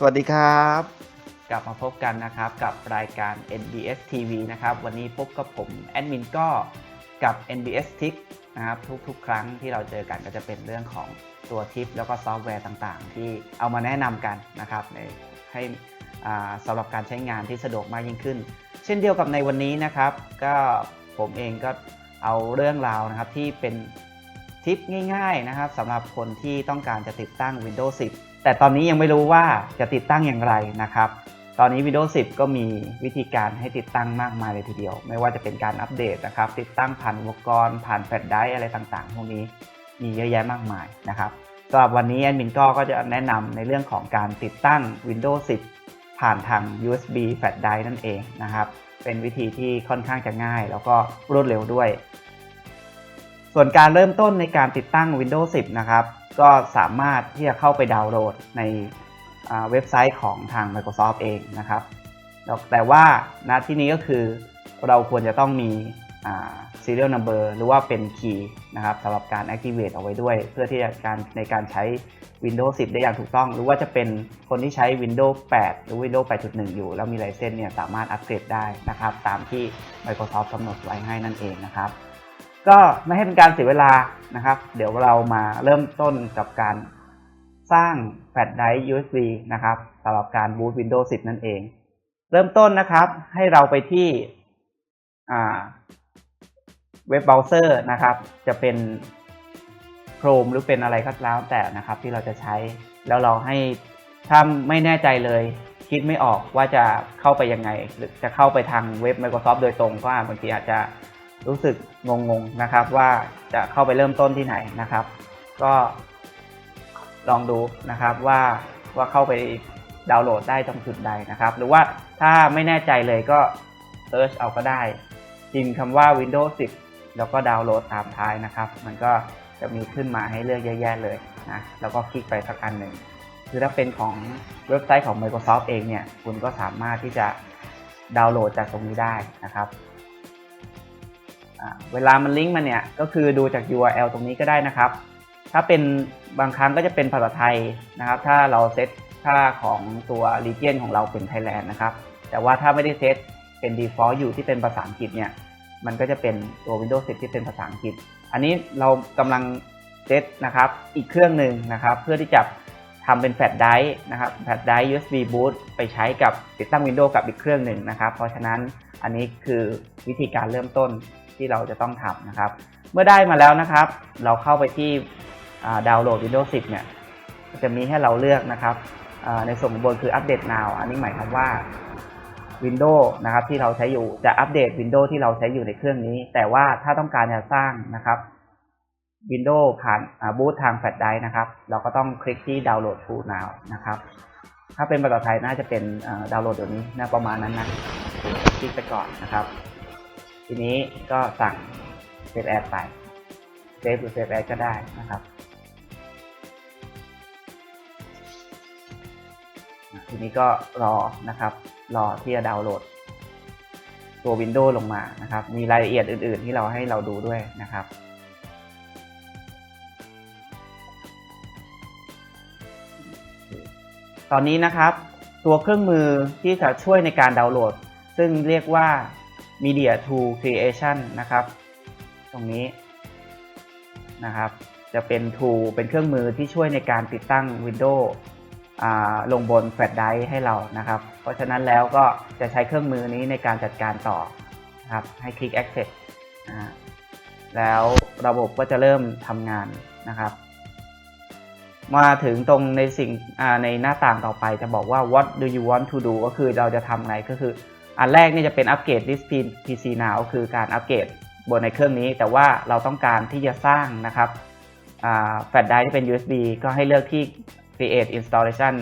สวัสดีครับ กลับมาพบกันนะครับกับรายการ NBS TV นะครับ วันนี้พบกับผมแอดมินก็กับ NBS Tips นะครับทุกๆ ครั้งที่เราเจอกันก็จะเป็นเรื่องของตัวทิป แล้วก็ซอฟต์แวร์ต่างๆ ที่เอามาแนะนำกันนะครับในให้สำหรับการใช้งานที่สะดวกมากยิ่งขึ้น เช่นเดียวกับในวันนี้นะครับ ก็ผมเองก็เอาเรื่องราวนะครับที่เป็นทิปง่าย ๆนะครับสำหรับคนที่ต้องการจะติดตั้ง Windows 10 แต่ตอนนี้ยังไม่รู้ว่าจะติดตั้งอย่างไรนะครับ ตอนนี้ Windows 10 ก็มีวิธีการให้ติดตั้งมากมายเลยทีเดียว ไม่ว่าจะเป็นการอัปเดตนะครับ ติดตั้งผ่านอุปกรณ์ ผ่านแฟลชไดรฟ์อะไรต่างๆ พวกนี้มีเยอะแยะมากมายนะครับสำหรับวันนี้แอดมินก็ก็จะแนะนำในเรื่องของการติดตั้ง Windows 10 ผ่านทาง USB แฟลชไดรฟ์นั่นเองนะครับ เป็นวิธีที่ค่อนข้างจะง่าย แล้วก็รวดเร็วด้วย ส่วนการเริ่มต้นในการติดตั้ง Windows 10 นะครับ ก็สามารถที่จะเข้าไปดาวน์โหลดในเว็บไซต์ของทาง Microsoft เองนะครับ แต่ว่าณที่นี้ก็คือเราควรจะต้องมี serial number หรือว่าเป็น key นะครับสำหรับการ activate เอาไว้ด้วย เพื่อที่จะการในการใช้ Windows 10 ได้อย่างถูกต้อง หรือว่าจะเป็นคนที่ใช้ Windows 8 หรือ Windows 8.1 อยู่ แล้วมีไลเซนส์เนี่ยสามารถอัปเกรดได้นะครับ ตามที่ Microsoft กำหนดไว้ให้นั่นเองนะครับ ก็ไม่ให้เป็นการเสียเวลานะครับ เดี๋ยวเรามาเริ่มต้นกับการสร้างแฟลชไดรฟ์ USB นะครับสำหรับการบูต Windows 10 นั่นเอง เริ่มต้นนะครับ ให้เราไปที่เว็บเบราว์เซอร์นะครับ จะเป็น Chrome หรือเป็นอะไรก็แล้วแต่นะครับ ที่เราจะใช้แล้วเราให้ถ้าไม่แน่ใจเลย คิดไม่ออกว่าจะเข้าไปยังไง หรือจะเข้าไปทางเว็บ Microsoft โดยตรงก็บางทีอาจจะ รู้สึกงงๆนะครับว่าจะเข้าไปเริ่มต้นที่ไหนนะครับ ก็ลองดูนะครับว่าว่าเข้าไปดาวน์โหลดได้ตรงจุดใดนะครับ หรือว่าถ้าไม่แน่ใจเลยก็เซิร์ชเอาก็ได้พิมพ์คำว่า Windows 10 แล้วก็ดาวน์โหลดตามท้ายนะครับ มันก็จะมีขึ้นมาให้เลือกเยอะแยะเลยนะแล้วก็คลิกไปสักอันหนึ่งคือถ้าเป็นของเว็บไซต์ของ Microsoft เองเนี่ย คุณก็สามารถที่จะดาวน์โหลดจากตรงนี้ได้นะครับ เวลามันลิงก์มาเนี่ยก็คือดูจาก URL ตรงนี้ก็ได้นะครับ ถ้าเป็นบางครั้งก็จะเป็นภาษาไทยนะครับ ถ้าเราเซตค่าของตัว region ของเราเป็น Thailand นะครับ แต่ว่าถ้าไม่ได้เซตเป็น default อยู่ที่เป็นภาษาอังกฤษเนี่ย มันก็จะเป็นตัว Windows 10 ที่เป็นภาษาอังกฤษ อันนี้เรากำลังเซตนะครับ อีกเครื่องหนึ่งนะครับ เพื่อที่จะทำเป็นแฟลชไดร์นะครับ แฟลชไดร์ USB boot ไปใช้กับติดตั้ง Windows กับอีกเครื่องหนึ่งนะครับ เพราะฉะนั้นอันนี้คือวิธีการเริ่มต้น ที่เราจะต้องทำนะครับ เมื่อได้มาแล้วนะครับ เราเข้าไปที่ดาวน์โหลด Windows 10 เนี่ยจะมีให้เราเลือกนะครับ ในส่วนบนคืออัปเดต now อันนี้หมายความว่า Windows นะครับที่เราใช้อยู่จะอัปเดต Windows ที่เราใช้อยู่ในเครื่องนี้ แต่ว่าถ้าต้องการจะสร้างนะครับ Windows ผ่านบูตทางแฟลชไดรฟ์นะครับ เราก็ต้องคลิกที่ดาวน์โหลด to now นะครับ ถ้าเป็นภาษาไทยน่าจะเป็นดาวน์โหลดเดี๋ยวนี้นะประมาณนั้นนะคลิกไปก่อนนะครับ ทีนี้ก็สั่งเซฟแอดไปเซฟหรือเซฟแอดก็ได้นะครับทีนี้ก็รอนะครับ รอที่จะดาวน์โหลด ตัว Windows ลงมานะครับ มีรายละเอียดอื่น ๆ ที่เราให้เราดูด้วยนะครับตอนนี้นะครับ ตัวเครื่องมือที่จะช่วยในการดาวน์โหลด ซึ่งเรียกว่า Media Tool Creation นะครับ ตรงนี้นะครับ จะเป็น tool เป็นเครื่องมือที่ช่วยในการติดตั้ง Windows ลงบนแฟลชไดร์ให้เรานะครับ เพราะฉะนั้นแล้วก็จะใช้เครื่องมือนี้ในการจัดการต่อนะครับ ให้คลิก Access นะแล้วระบบก็จะเริ่มทำงานนะครับ มาถึงตรงในสิ่งในหน้าต่างต่อไปจะบอกว่า what do you want to do ก็คือเราจะทำอะไรก็คือ อันแรกนี่จะเป็นอัปเกรด this PC now คือการอัปเกรดบนในเครื่องนี้ แต่ว่าเราต้องการที่จะสร้างนะครับแฟลชไดรฟ์ที่เป็น USB ก็ให้เลือกที่ create installation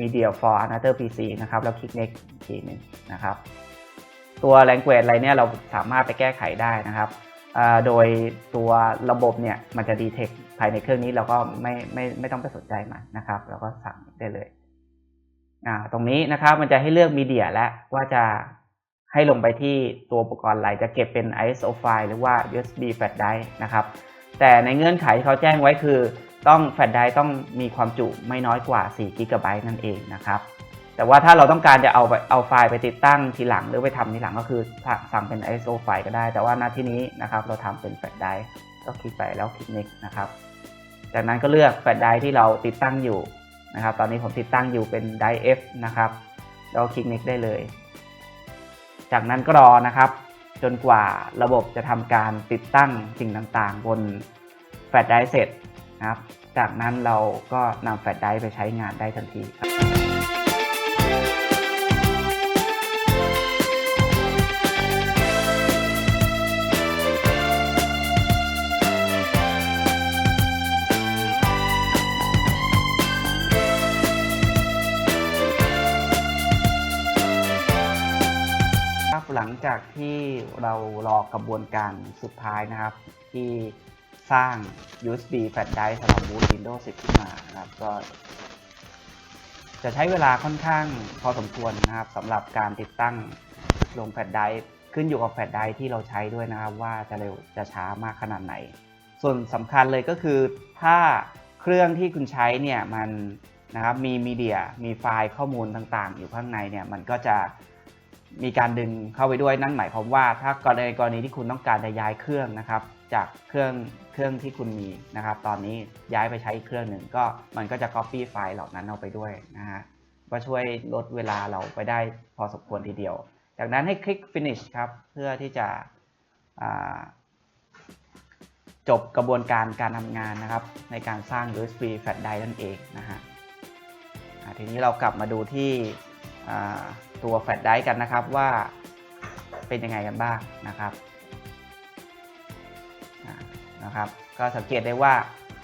media for another PC นะครับ แล้วคลิก next อีกทีหนึงนะครับ ตัว language อะไรเนี่ยเราสามารถไปแก้ไขได้นะครับ โดยตัวระบบเนี่ยมันจะ detect ภายในเครื่องนี้เราก็ไม่ไม่ไม่ต้องไปสนใจมันนะครับ เราก็สั่งได้เลย ตรงนี้นะครับมันจะให้เลือกมีเดียและว่าจะ ให้ลงไปที่ตัวอุปกรณ์อะไรจะเก็บเป็น ISO ไฟล์หรือว่า USB flash drive นะครับ แต่ในเงื่อนไขที่เขาแจ้งไว้คือ ต้องแฟลชไดรฟ์ต้องมีความจุไม่น้อยกว่า4 g b นั่นเองนะครับ แต่ว่าถ้าเราต้องการจะเอาไปเอาไฟล์ไปติดตั้งทีหลังหรือไปทำทีหลังก็คือสั่งเป็น ISO ไฟล์ก็ได้ แต่ว่าณที่นี้นะครับเราทำเป็นแฟลชไดร์ก็คลิกไปแล้วคลิก next นะครับ จากนั้นก็เลือกแฟลชไดร์ที่เราติดตั้งอยู่นะครับ ตอนนี้ผมติดตั้งอยู่เป็นไดร์ F นะครับแล้วคลิก next ได้เลย จากนั้นก็รอนะครับ จนกว่าระบบจะทำการติดตั้งสิ่งต่างๆ บนแฟลชไดร์เสร็จนะครับ จากนั้นเราก็นำแฟลชไดร์ไปใช้งานได้ทันทีครับ เรารอกระบวนการสุดท้ายนะครับ ที่สร้าง USB flash drive สำหรับบูต Windows 10 ขึ้นมานะครับก็ จะใช้เวลาค่อนข้างพอสมควรนะครับสำหรับการติดตั้งลงแฟลชไดรฟ์ขึ้นอยู่กับแฟลชไดรฟ์ที่เราใช้ด้วยนะครับ ว่าจะเร็วจะช้ามากขนาดไหน ส่วนสำคัญเลยก็คือถ้าเครื่องที่คุณใช้เนี่ยมันนะครับมีมีเดียมีไฟล์ข้อมูลต่างๆ อยู่ข้างในเนี่ยมันก็จะ มีการดึงเข้าไปด้วยนั่นหมายความว่าถ้ากรณีกรณีที่คุณต้องการจะย้ายเครื่องนะครับ จากเครื่องเครื่องที่คุณมีนะครับ ตอนนี้ย้ายไปใช้อีกเครื่องหนึ่งก็มันก็จะ copy ไฟล์เหล่านั้นเอาไปด้วยนะฮะก็ช่วยลดเวลาเราไปได้พอสมควรทีเดียว จากนั้นให้คลิก finish ครับ เพื่อที่จะจบกระบวนการการทำงานนะครับ ในการสร้าง USB flash drive นั่นเองนะฮะทีนี้เรากลับมาดูที่ ตัวแฟลชไดรฟ์กันนะครับว่าเป็นยังไงกันบ้างนะครับนะครับ ก็สังเกตได้ว่า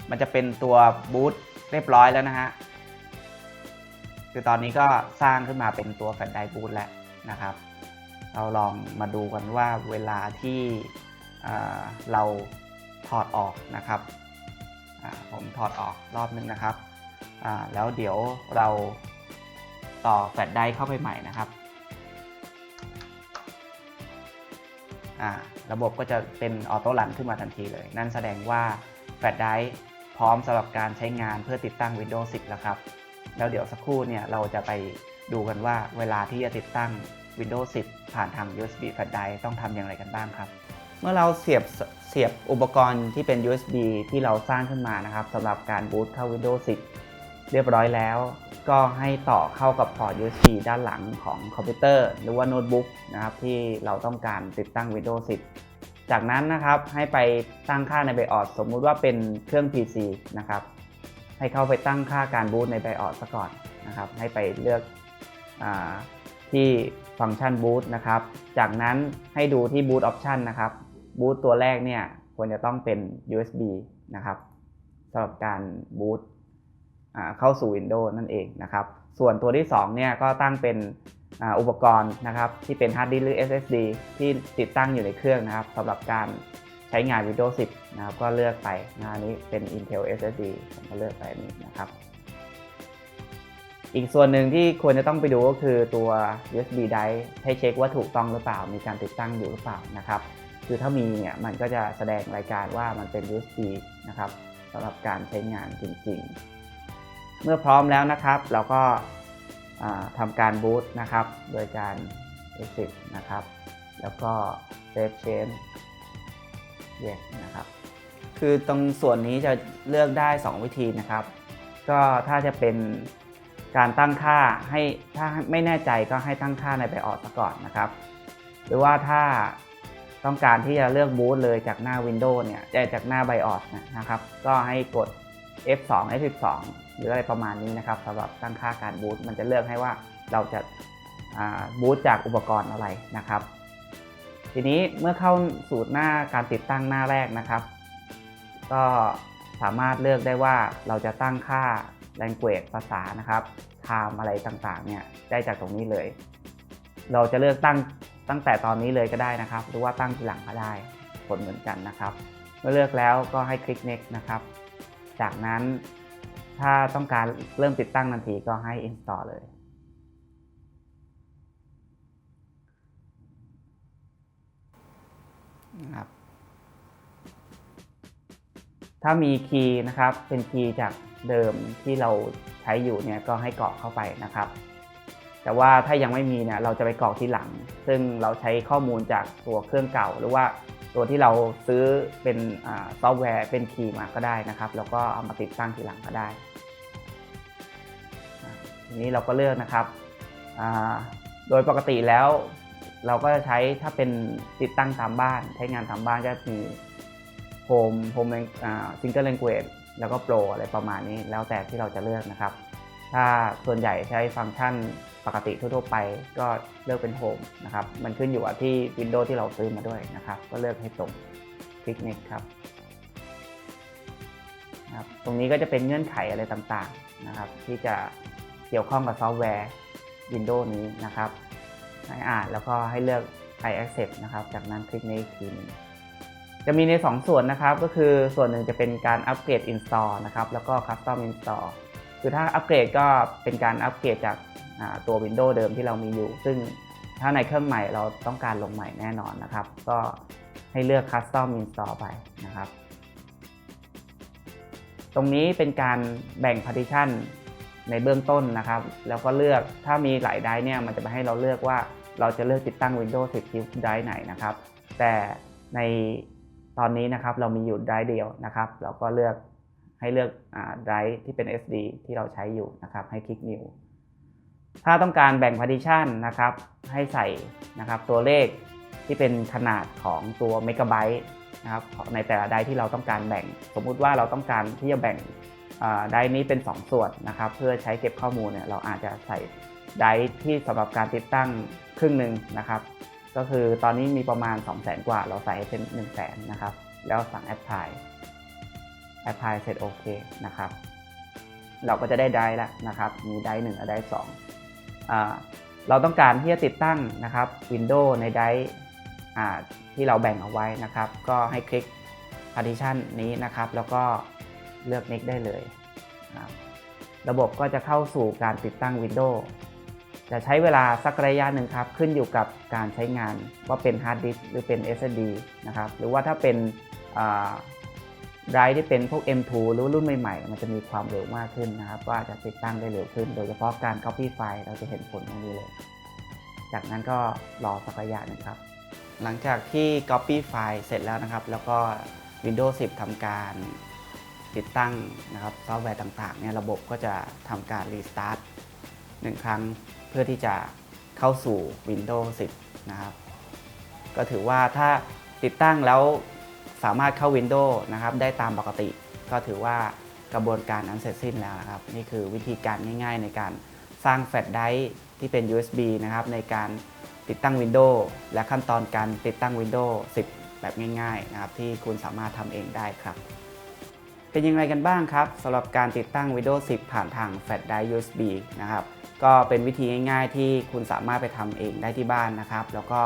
มันจะเป็นตัวบูตเรียบร้อยแล้วนะฮะคือตอนนี้ก็สร้างขึ้นมาเป็นตัวแฟลชไดร์บูตแล้วนะครับ เราลองมาดูกันว่าเวลาที่เราถอดออกนะครับผมถอดออกรอบนึงนะครับแล้วเดี๋ยวเรา ต่อแฟลชไดรฟ์เข้าไปใหม่นะครับอ่าระบบก็จะเป็นออโต้รันขึ้นมาทันทีเลย นั่นแสดงว่าแฟลชไดรฟ์พร้อมสำหรับการใช้งานเพื่อติดตั้ง Windows 10 แล้วครับ แล้วเดี๋ยวสักครู่เนี่ยเราจะไปดูกันว่าเวลาที่จะติดตั้ง Windows 10 ผ่านทาง USB flash drive ต้องทำอย่างไรกันบ้างครับ เมื่อเราเสียบเสียบอุปกรณ์ที่เป็น USB ที่เราสร้างขึ้นมานะครับสำหรับการบูตเข้า Windows 10 เรียบร้อยแล้ว ก็ให้ต่อเข้ากับพอร์ต USB ด้านหลังของคอมพิวเตอร์หรือว่าโน้ตบุ๊กนะครับที่เราต้องการติดตั้ง Windows 10 จากนั้นนะครับให้ไปตั้งค่าใน BIOS สมมุติว่าเป็นเครื่อง PC นะครับให้เข้าไปตั้งค่าการบูตใน BIOS ซะก่อนนะครับให้ไปเลือกอที่ฟังก์ชันบูตนะครับจากนั้นให้ดูที่บูตออปชันนะครับบูตตัวแรกเนี่ยควรจะต้องเป็น USB นะครับสำหรับการบูต เข้าสู่ Windows นั่นเองนะครับ ส่วนตัวที่2เนี่ยก็ตั้งเป็นอุปกรณ์นะครับที่เป็นฮาร์ดดิสก์หรือ SSD ที่ติดตั้งอยู่ในเครื่องนะครับสำหรับการใช้งาน Windows 10 นะครับก็เลือกไปนะนี้เป็น Intel SSD ผมก็เลือกไปนนี้นะครับ อีกส่วนหนึ่งที่ควรจะต้องไปดูก็คือตัว USB drive ให้เช็คว่าถูกต้องหรือเปล่า มีการติดตั้งอยู่หรือเปล่านะครับคือถ้ามีเนี่ยมันก็จะแสดงรายการว่ามันเป็น USB นะครับสำหรับการใช้งานจริงๆ เมื่อพร้อมแล้วนะครับ เราก็อ่าทำการบูตนะครับ โดยการ exit นะครับ แล้วก็ save change yes นะครับ คือตรงส่วนนี้จะเลือกได้ 2 วิธีนะครับ ก็ถ้าจะเป็นการตั้งค่าให้ถ้าไม่แน่ใจก็ให้ตั้งค่าใน BIOS ซะก่อนนะครับ หรือว่าถ้าต้องการที่จะเลือกบูตเลยจากหน้า Windows เนี่ยจากหน้า BIOS เนยนะครับ ก็ให้กด F2 F12 หรืออะไรประมาณนี้นะครับสำหรับตั้งค่าการบูตมันจะเลือกให้ว่าเราจะบูตจากอุปกรณ์อะไรนะครับ ทีนี้เมื่อเข้าสู่หน้าการติดตั้งหน้าแรกนะครับ ก็สามารถเลือกได้ว่าเราจะตั้งค่า language ภาษานะครับ time อะไรต่างๆเนี่ยได้จากตรงนี้เลย เราจะเลือกตั้งตั้งแต่ตอนนี้เลยก็ได้นะครับ หรือว่าตั้งทีหลังก็ได้ผลเหมือนกันนะครับ เมื่อเลือกแล้วก็ให้คลิก next นะครับ จากนั้น ถ้าต้องการเริ่มติดตั้งทันทีก็ให้ install เลย นะครับ ถ้ามีคีย์นะครับ เป็นคีย์จากเดิมที่เราใช้อยู่เนี่ยก็ให้กรอกเข้าไปนะครับ แต่ว่าถ้ายังไม่มีเนี่ยเราจะไปกรอกทีหลัง ซึ่งเราใช้ข้อมูลจากตัวเครื่องเก่าหรือว่า ตัวที่เราซื้อเป็นอซอฟต์แวร์เป็นคีย์มาก็ได้นะครับ แล้วก็เอามาติดตั้งทีหลังก็ได้ทีนี้เราก็เลือกนะครับ โดยปกติแล้วเราก็จะใช้ถ้าเป็นติดตั้งตามบ้าน ใช้งานตามบ้านก็มีโฮมโฮมซิงเกิลเลนเกจแล้วก็โปรอะไรประมาณนี้แล้วแต่ที่เราจะเลือกนะครับ ถ้าส่วนใหญ่ใช้ฟังก์ชัน ปกติทั่วๆไปก็เลือกเป็นโฮมนะครับ มันขึ้นอยู่กับที่ Windows ที่เราซื้อมาด้วยนะครับ ก็เลือกให้ตรงคลิก next ครับนะครับ ตรงนี้ก็จะเป็นเงื่อนไขอะไรต่างๆนะครับ ที่จะเกี่ยวข้องกับซอฟต์แวร์ Windows นี้นะครับ ให้อ่านแล้วก็ให้เลือก I accept นะครับ จากนั้นคลิกนี้อีกทีหนึงจะมีใน 2 ส่วนนะครับ ก็คือส่วนหนึ่งจะเป็นการอัปเกรด install นะครับ แล้วก็ custom install คือถ้าอัปเกรดก็เป็นการอัปเกรดจากตัว Windows เดิมที่เรามีอยู่ ซึ่งถ้าในเครื่องใหม่เราต้องการลงใหม่แน่นอนนะครับ ก็ให้เลือก custom install ไปนะครับ ตรงนี้เป็นการแบ่ง partition ในเบื้องต้นนะครับ แล้วก็เลือกถ้ามีหลายไดร์เนี่ยมันจะมาให้เราเลือกว่าเราจะเลือกติดตั้ง Windows 10 ที่ไดร์ไหนนะครับ แต่ในตอนนี้นะครับเรามีอยู่ไดร์เดียวนะครับ เราก็เลือก ให้เลือกไดรฟ์ที่เป็น SD ที่เราใช้อยู่นะครับ ให้คลิก New ถ้าต้องการแบ่ง partition นะครับ ให้ใส่นะครับตัวเลขที่เป็นขนาดของตัวเมกะไบต์นะครับในแต่ละไดรฟ์ที่เราต้องการแบ่ง สมมุติว่าเราต้องการที่จะแบ่งไดรฟ์นี้เป็น 2 ส่วนนะครับ เพื่อใช้เก็บข้อมูลเนี่ยเราอาจจะใส่ไดรฟ์ที่สำหรับการติดตั้งครึ่งหนึ่งนะครับ ก็คือตอนนี้มีประมาณ 2 0 0 0 0 0 กว่า เราใส่ให้เป็น 1 0 0 0 0 0 นะครับ แล้วสั่ง apply apply เสร็จโอเคนะครับ เราก็จะได้ได้แล้วนะครับ มีได้หนึ่งได้สองเราต้องการที่จะติดตั้งนะครับ Windows ในได้ที่เราแบ่งเอาไว้นะครับ ก็ให้คลิก partition นี้นะครับ แล้วก็เลือก next ได้เลยนะระบบก็จะเข้าสู่การติดตั้ง Windows จะใช้เวลาสักระยะหนึ่งครับ ขึ้นอยู่กับการใช้งานว่าเป็นฮาร์ดดิสก์หรือเป็น SSD นะครับ หรือว่าถ้าเป็น ไดร์ที่เป็นพวก M2 หรือรุ่นใหม่ๆ มันจะมีความเร็วมากขึ้นนะครับว่าจะติดตั้งได้เร็วขึ้น โดยเฉพาะการ Copy ไฟล์เราจะเห็นผลตรงนี้เลย จากนั้นก็รอสักระยะหนึ่งครับ หลังจากที่ Copy ไฟล์เสร็จแล้วนะครับ แล้วก็ Windows 10ทำการติดตั้งนะครับซอฟต์แวร์ต่างๆเนี่ยระบบก็จะทำการรีสตาร์ทหนึ่งครั้งเพื่อที่จะเข้าสู่ Windows 10 นะครับ ก็ถือว่าถ้าติดตั้งแล้ว สามารถเข้า Windows นะครับได้ตามปกติ ก็ถือว่ากระบวนการนั้นเสร็จสิ้นแล้วนะครับ นี่คือวิธีการง่ายๆ ในการสร้างแฟลชไดร์ที่เป็น USB นะครับในการติดตั้ง Windows และขั้นตอนการติดตั้ง Windows 10 แบบง่ายๆนะครับที่คุณสามารถทำเองได้ครับ เป็นยังไงกันบ้างครับสำหรับการติดตั้ง Windows 10 ผ่านทางแฟลชไดร์ USB นะครับก็เป็นวิธีง่ายๆ ที่คุณสามารถไปทำเองได้ที่บ้านนะครับ แล้วก็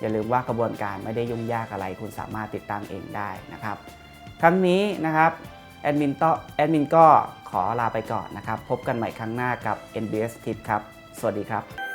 อย่าลืมว่ากระบวนการไม่ได้ยุ่งยากอะไร คุณสามารถติดตั้งเองได้นะครับ ครั้งนี้นะครับแอดมินต่อแอดมินก็ขอลาไปก่อนนะครับ พบกันใหม่ครั้งหน้ากับ NBS Tip ครับ สวัสดีครับ